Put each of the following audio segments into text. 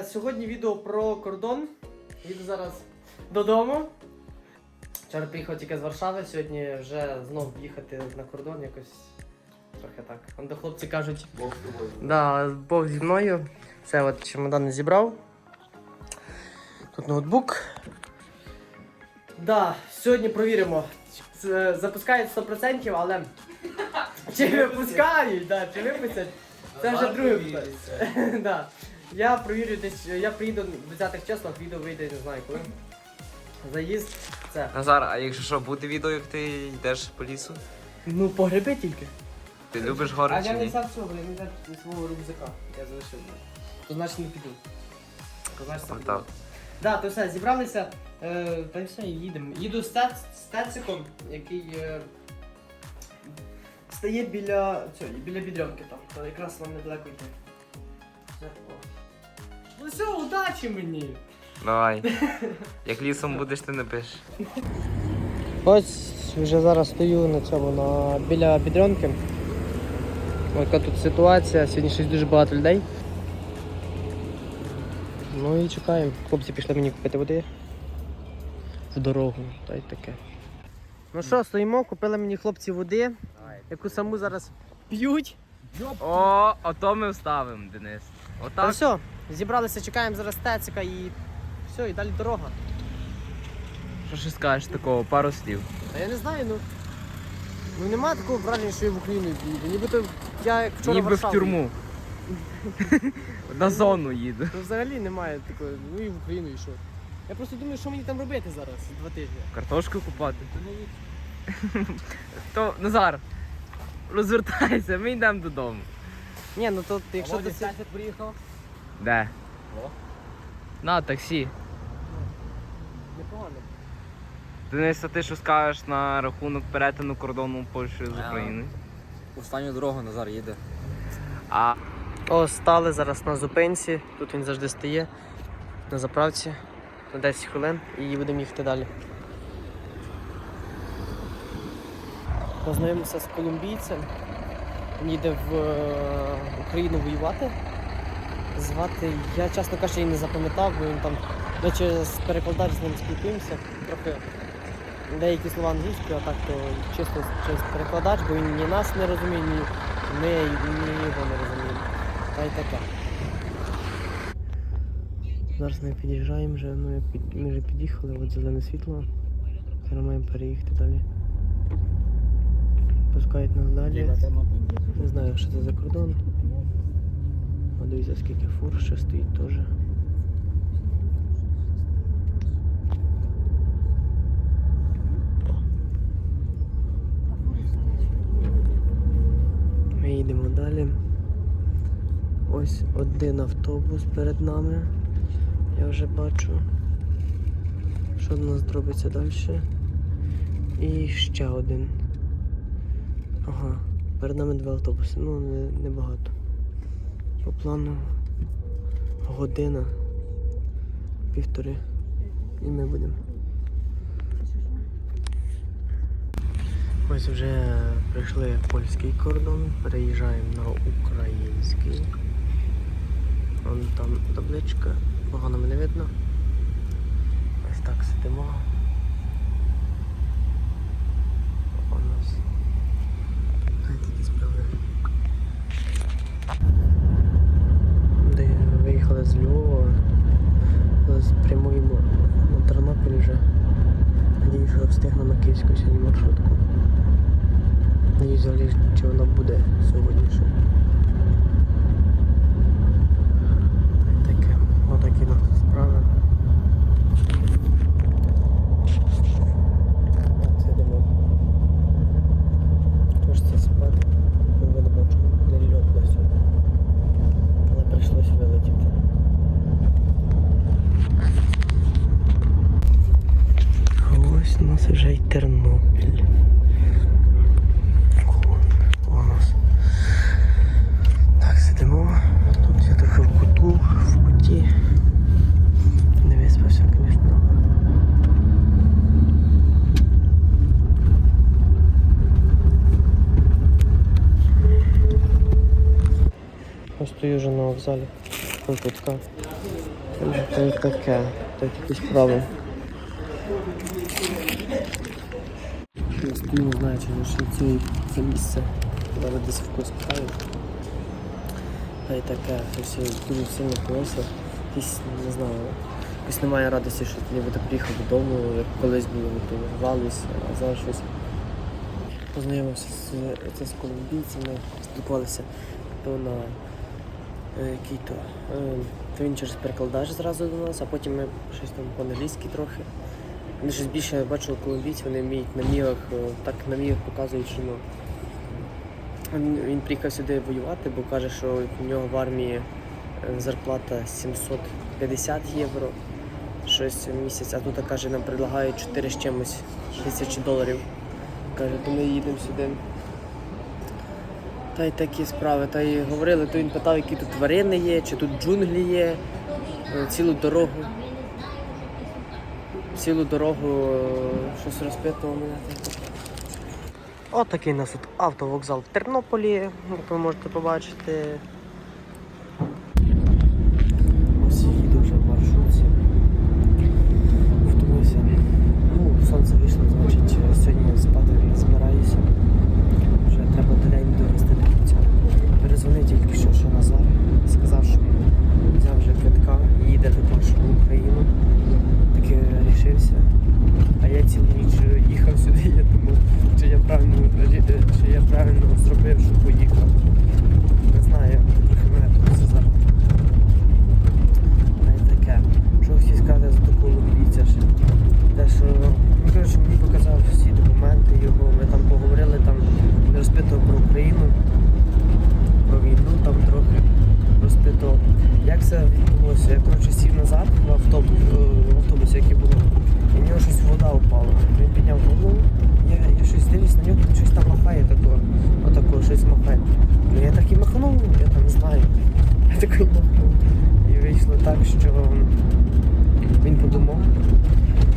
Е, сьогодні відео про кордон. Їду зараз додому. Вчора приїхав тільки з Варшави, сьогодні вже знов їхати на кордон якось трохи так. Вон Де хлопці кажуть, Бог з тобою. да, Бог зі мною. Все, от чемодан зібрав. Тут ноутбук. Да, сьогодні провіримо. Це Запускають 100%, але чи випускають, да, чи випустять, це вже друге питання. да. Я провірю десь, я приїду в 20-х числах, відео вийде, не знаю коли. Заїзд, це. Назар, а якщо що, буде відео, як ти йдеш по лісу? Ну, погреби тільки. Ти любиш гори а чи я не ні? взяв цього, я не взяв свого рюкзака. Я залишив. То значить не піду. То значить не піду. Отак. Да, то все, зібралися. Е, та й все, і їдемо. Їду з, Тец- з Тециком, який е, стає біля, цього, біля бідрянки там. То якраз нам недалеко йти. Все, о. Все, удачі мені! Давай. Як лісом будеш, ти не пишеш. Ось вже зараз стою на цьому на біля бідрянки. Яка тут ситуація, сьогодні щось дуже багато людей. Ну і чекаємо. Хлопці пішли мені купити води в дорогу, та й таке. Ну що, стоїмо, купили мені хлопці води, яку саму зараз п'ють. О, ото ми вставимо, Денис. Та все, зібралися, чекаємо зараз тецика і все, і далі дорога. Що ще скажеш такого, пару слів. Та я не знаю, ну. Ну нема такого враження, що я в Україну їду. Нібито я як вчора Ніби в Варшаву тюрму. На зону їду. Ну взагалі немає такої, ну і в Україну і що. Я просто думаю, що мені там робити зараз два тижні. Картошку купати. То, Назар, розвертайся, ми йдемо додому. Ні, ну то якщо ти приїхав. Де? О. На таксі. непогано. Денис, а ти що скажеш на рахунок перетину кордону Польщі з А. України? Останню дорогу Назар їде. А О, стали зараз на зупинці. Тут він завжди стає на заправці на 10 хвилин і будемо їхати далі. Познайомився з колумбійцем. Він їде в е, Україну воювати. Звати, я чесно кажучи, її не запам'ятав, бо він там, ми через перекладач з ним спілкуємося. Трохи деякі слова англійською, а так то чисто через перекладач, бо він ні нас не розуміє, ні ми ні його не розуміємо. Та й таке. Зараз ми під'їжджаємо вже, ну як під, ми вже під'їхали, от зелене світло. Зараз маємо переїхати далі. Пускають нас далі. Не знаю, що це за кордон. О, дивіться, скільки фур ще стоїть теж. Ми їдемо далі. Ось один автобус перед нами. Я вже бачу, що в нас зробиться далі. І ще один. Ага, перед нами два автобуси, ну не, не. По плану година, півтори. І ми будемо. Ось вже прийшли польський кордон, переїжджаємо на український. Вон там табличка, погано мене видно. Ось так сидимо. У нас Знаєте, такі справи. Де виїхали з Львова. Зараз прямуємо на Тернопіль вже. Надіюсь, що встигну на київську сьогодні маршрутку. Надіюсь, взагалі, чи вона буде сьогодні ще. Та й Таке, отакі у нас справи. Сидимо. Хочеться спати. Ми будемо не льот на сьогодні. Але прийшлось вилетіти. А ось у нас вже й Тернопіль. Вон, у нас. Так, сидимо. Тут я трохи в куту, в куті. Не виспався, звісно. Ось стою вже на вокзалі. Ось тут То таке, й такі справи. Я не знаю, чи ж це, це місце. Зараз десь в когось питаю. Та й таке, щось дуже сильно хвилювався. Якийсь, не знаю, якось немає радості, що ніби так приїхав додому, як колись було, то рвалися, а зараз щось. Познайомився з, це з колумбійцями, спілкувалися то на е, який то. Е, він через перекладач зразу до нас, а потім ми щось там по-англійськи трохи. Вони щось більше бачу колумбійців, вони вміють на мірах, е, так на мірах показують, що ну. Він, приїхав сюди воювати, бо каже, що в нього в армії зарплата 750 євро щось в місяць, а тут каже, нам предлагають 4 з чимось тисячі доларів. Каже, то ми їдемо сюди. Та й такі справи. Та й говорили, то він питав, які тут тварини є, чи тут джунглі є, Е, цілу дорогу. Цілу дорогу е, щось розпитував мене. От у нас тут автовокзал в Тернополі, як ви можете побачити. Ось їду вже в маршрутці. Втомився. Ну, сонце вийшло, значить сьогодні спати не збираюся. Вже треба день довести до кінця. Перезвонив тільки що, що Назар. Сказав, що взяв вже квитка і їде також в Україну. Таки рішився. А я цілу ніч їхав сюди, я думав, чи я правильно, чи я правильно зробив, що поїхав. Не знаю, трохи мене тут все зараз. Та й таке. Що хотів сказати за такого лобійця ще? Те, що ну, коротше, мені показав всі документи його, ми там поговорили, там не розпитував про Україну, про війну там трохи розпитував. Як це відбулося? Я коротше сів назад в автобус, в автобусі, який було, і в нього щось вода упала. Він підняв голову, я, я щось дивлюсь на нього, він щось там махає такого, отакого щось махає. Ну я так і махнув, я там знаю. Я такий махнув. І вийшло так, що він подумав,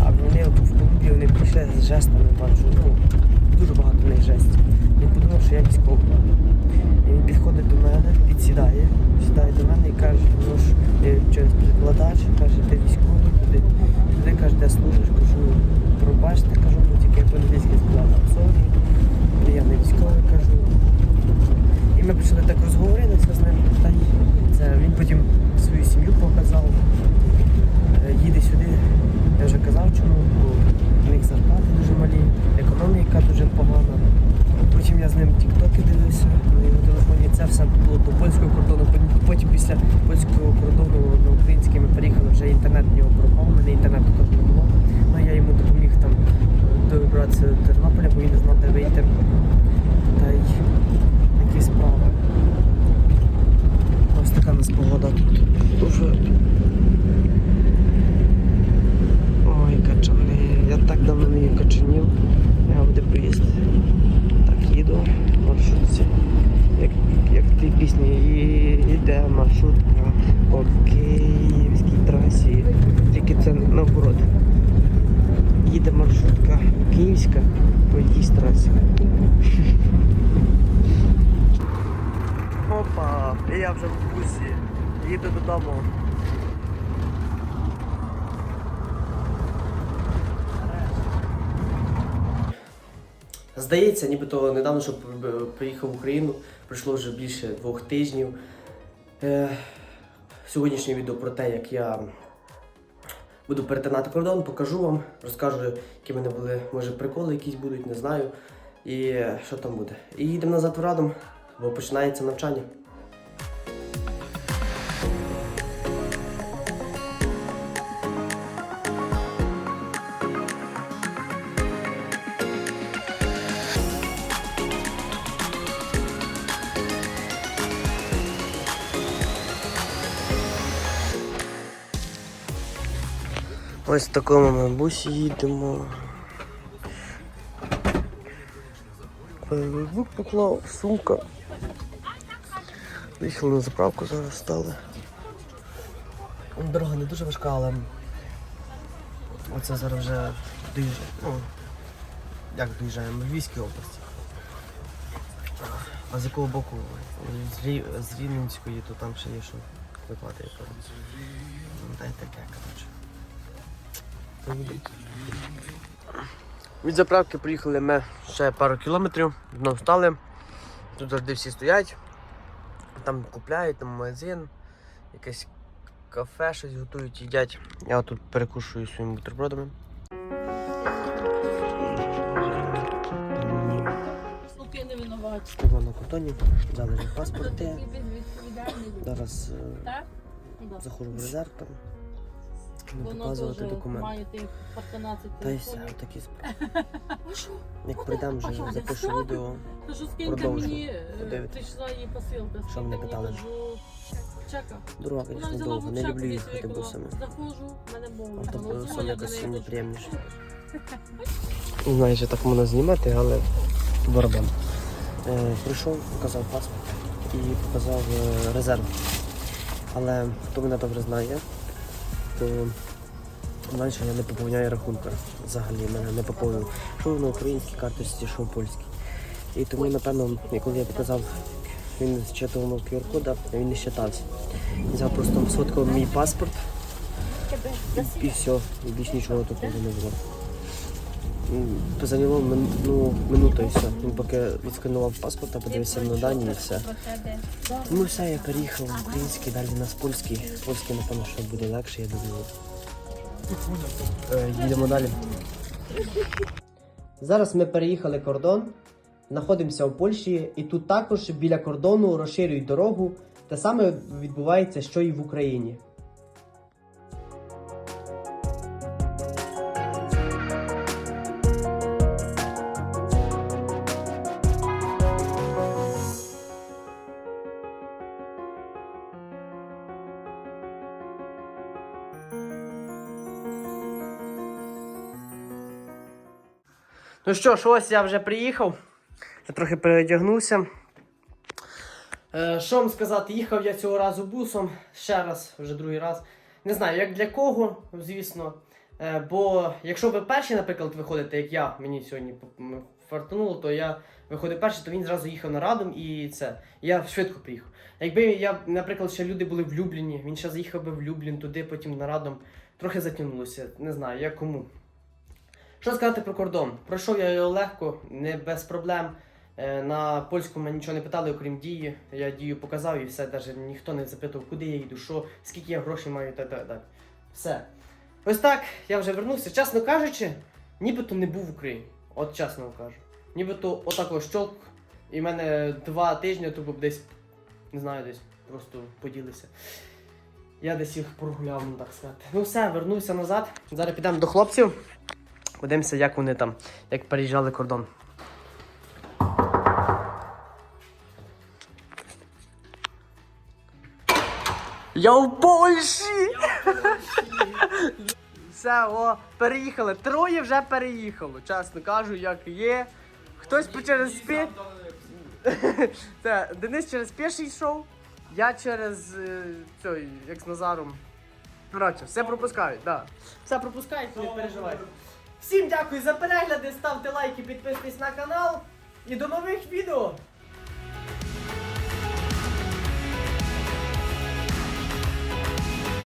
а вони в Колумбії вони прийшли з жестами, бачу, ну, дуже багато в них жестів. Він подумав, що я військовий. І він підходить до мене, підсідає, сідає до мене і каже, ну ж через перекладач, каже, ти військовий, куди? Туди каже, де служиш, кажу, пробачте, кажу, ну тільки я по-англійськи сказав, сорі, я не військовий, кажу. І ми почали так розговорилися з ним. Та й це він потім свою сім'ю показав. Е, Їде сюди. Я вже казав, чому, бо в них зарплати дуже малі, економіка дуже погана. Потім я з ним тіктоки дивився на його телефоні. Це все було до польського кордону. Потім- Потім після польського кордону на український ми переїхали, вже інтернет в нього пропав. У мене інтернету теж не було. Ну я йому допоміг там е, добратися до Тернополя, бо він не знав, де вийти. Та й такі справи. Ось така у нас погода тут дуже. Ой, качани. Я так давно не їв качанів. Я буде приїзд. Так їду в маршрутці. Як, як в тій пісні і йде маршрутка по київській трасі. Тільки це наоборот. Їде маршрутка київська по якійсь трасі. Опа, і я вже в бусі. Їду додому. Здається, нібито недавно, що приїхав в Україну, пройшло вже більше двох тижнів. Е, сьогоднішнє відео про те, як я буду перетинати кордон, покажу вам, розкажу, які в мене були, може, приколи якісь будуть, не знаю. І е, що там буде. І їдемо назад в Радом, бо починається навчання. Ось в такому ми бусі їдемо. Ноутбук поклав, сумка. Виїхали на заправку, зараз стали. Дорога не дуже важка, але оце зараз вже доїжджаємо. Ну, як доїжджаємо? Львівській області. А з якого боку? З, Рі... з Рівненської, то там ще є що викладає. Ну, та й таке, коротше. Від заправки приїхали ми ще пару кілометрів, знову встали. Тут завжди всі стоять, там купляють, там магазин, якесь кафе, щось готують, їдять. Я тут перекушую своїми бутербродами. Не взяли вже паспорти. Зараз е, заходжу в резерв Буду Воно показувати документи. має тих по 13 Та й все, телефонів. такі справи. Як прийдемо вже запишу відео. То що мені е, Подивитись. прийшла її посилка, Що мене мені питали? кажу, чека. Дорога, Вона звісно, взяла довго. Не люблю їхати бусами. Заходжу, в мене мова. Автобусом якось мені приємніше. Не знаю, чи так можна знімати, але барабан. Е, прийшов, показав паспорт і показав е, резерв. Але хто мене добре знає, то знає, я не поповняю рахунка. Взагалі мене не поповнюю. Що на українській карточці, що в польській. І тому, напевно, коли я показав, він зчитував QR-кода, він не щитався. Взяв просто сфоткав мій паспорт і, і все, і більш нічого тут не було. Зайняло ну, минуту і все. Він поки відсканував паспорт, подивився на дані і все. Ну все, я переїхав в український, далі на польський. Польський, напевно, що буде легше, я думаю. Е, їдемо далі. Зараз ми переїхали кордон, знаходимося в Польщі, і тут також біля кордону розширюють дорогу. Те саме відбувається, що і в Україні. Ну що ж, ось я вже приїхав. Я трохи переодягнувся. Е, що вам сказати, їхав я цього разу бусом, ще раз, вже другий раз. Не знаю, як для кого, звісно. Е, бо якщо ви перші, наприклад, виходите, як я, мені сьогодні фартануло, то я виходив перший, то він зразу їхав на радом і це. Я швидко приїхав. Якби я, наприклад, ще люди були в Любліні, він ще заїхав би в Люблін, туди, потім на радом, трохи затягнулося. Не знаю, як кому. Що сказати про кордон? Пройшов я його легко, не без проблем. Е, На польському мене нічого не питали, окрім дії. Я дію показав і все, навіть ніхто не запитував, куди я йду, що, скільки я грошей маю та так. так. Все. Ось так, я вже вернувся. Чесно кажучи, нібито не був в Україні. От чесно кажу. Нібито отако щолк, і в мене два тижні, був десь, не знаю, десь просто поділився. Я десь їх прогуляв, ну так сказати. Ну все, вернувся назад. Зараз підемо до хлопців. Подивимося, як вони там, як переїжджали кордон. Я в Польщі! Все, о, переїхали. Троє вже переїхало. Чесно кажу, як є. Хтось по- через спі. Денис через піший йшов, я через е, цей, як з Назаром. Коротше, все пропускають, так. Все пропускають, не переживайте. Всім дякую за перегляди, ставте лайки, підписуйтесь на канал. І до нових відео!